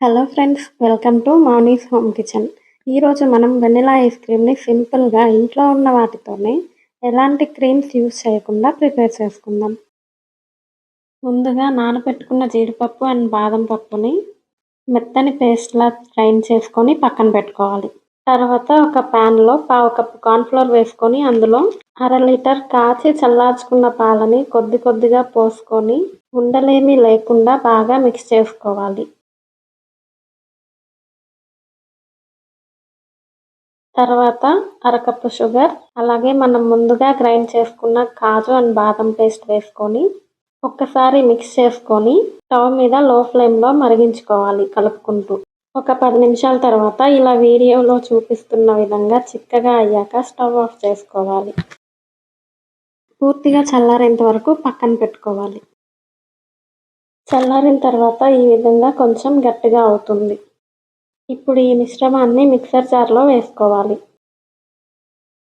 Hello friends welcome to Mouni's home kitchen ఈరోజు మనం vanilla ice క్రీమ్ని సింపుల్గా ఇంట్లో ఉన్న వాటితోనే ఎలాంటి క్రీమ్స్ యూస్ చేయకుండా ప్రిపేర్ చేసుకుందాం. ముందుగా నానబెట్టుకున్న జీడిపప్పు అండ్ బాదం పప్పుని మెత్తని పేస్ట్లా గ్రైండ్ చేసుకొని పక్కన పెట్టుకోవాలి. తర్వాత ఒక ప్యాన్లో పావు కప్పు కార్న్ఫ్లోర్ వేసుకొని అందులో అర లీటర్ కాచి చల్లార్చుకున్న పాలని కొద్ది కొద్దిగా పోసుకొని ఉండలేమీ లేకుండా బాగా మిక్స్ చేసుకోవాలి. తర్వాత అరకప్పు షుగర్ అలాగే మనం ముందుగా గ్రైండ్ చేసుకున్న కాజు అండ్ బాదం పేస్ట్ వేసుకొని ఒక్కసారి మిక్స్ చేసుకొని స్టవ్ మీద లో ఫ్లేమ్లో మరిగించుకోవాలి కలుపుకుంటూ. ఒక పది నిమిషాల తర్వాత ఇలా వీడియోలో చూపిస్తున్న విధంగా చిక్కగా అయ్యాక స్టవ్ ఆఫ్ చేసుకోవాలి. పూర్తిగా చల్లారేంత వరకు పక్కన పెట్టుకోవాలి. చల్లారిన తర్వాత ఈ విధంగా కొంచెం గట్టిగా అవుతుంది. ఇప్పుడు ఈ మిశ్రమాన్ని మిక్సర్ జార్లో వేసుకోవాలి.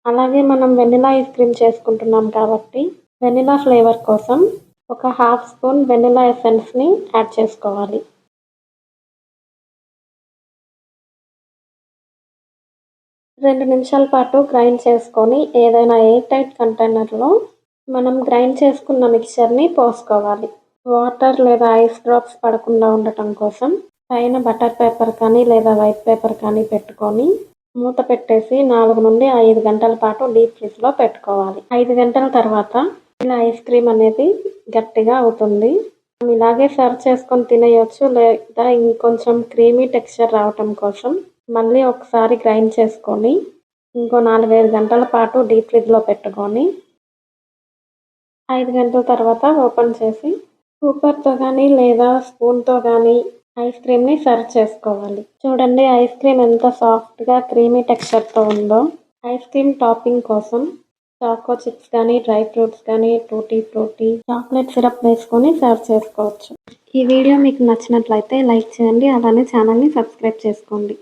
అలాగే మనం వెనిలా ఐస్ క్రీమ్ చేసుకుంటున్నాం కాబట్టి వెనిలా ఫ్లేవర్ కోసం ఒక హాఫ్ స్పూన్ వెనిలా ఎసెన్స్ని యాడ్ చేసుకోవాలి. రెండు నిమిషాల పాటు గ్రైండ్ చేసుకొని ఏదైనా ఎయిర్ టైట్ కంటైనర్లో మనం గ్రైండ్ చేసుకున్న మిక్చర్ని పోసుకోవాలి. వాటర్ లేదా ఐస్ డ్రాప్స్ పడకుండా ఉండటం కోసం పైన బటర్ పేపర్ కానీ లేదా వైట్ పేపర్ కానీ పెట్టుకొని మూత పెట్టేసి నాలుగు నుండి ఐదు గంటల పాటు డీప్ ఫ్రిడ్జ్లో పెట్టుకోవాలి. ఐదు గంటల తర్వాత ఇలా ఐస్ క్రీమ్ అనేది గట్టిగా అవుతుంది. ఇలాగే సర్వ్ చేసుకొని తినేయచ్చు లేదా ఇంకొంచెం క్రీమీ టెక్స్చర్ రావటం కోసం మళ్ళీ ఒకసారి గ్రైండ్ చేసుకొని ఇంకో నాలుగైదు గంటల పాటు డీప్ ఫ్రిడ్జ్లో పెట్టుకొని ఐదు గంటల తర్వాత ఓపెన్ చేసి కూపర్తో కానీ లేదా స్పూన్తో కానీ ఐస్ క్రీమ్ని సర్వ్ చేసుకోవాలి. చూడండి ఐస్ క్రీమ్ ఎంత సాఫ్ట్గా క్రీమీ టెక్స్చర్తో ఉందో. ఐస్ క్రీమ్ టాపింగ్ కోసం చాకో చిప్స్ కానీ డ్రై ఫ్రూట్స్ కానీ టూటీ ఫ్రూటీ చాక్లెట్ సిరప్ వేసుకొని సర్వ్ చేసుకోవచ్చు. ఈ వీడియో మీకు నచ్చినట్లయితే లైక్ చేయండి అలానే ఛానల్ని సబ్స్క్రైబ్ చేసుకోండి.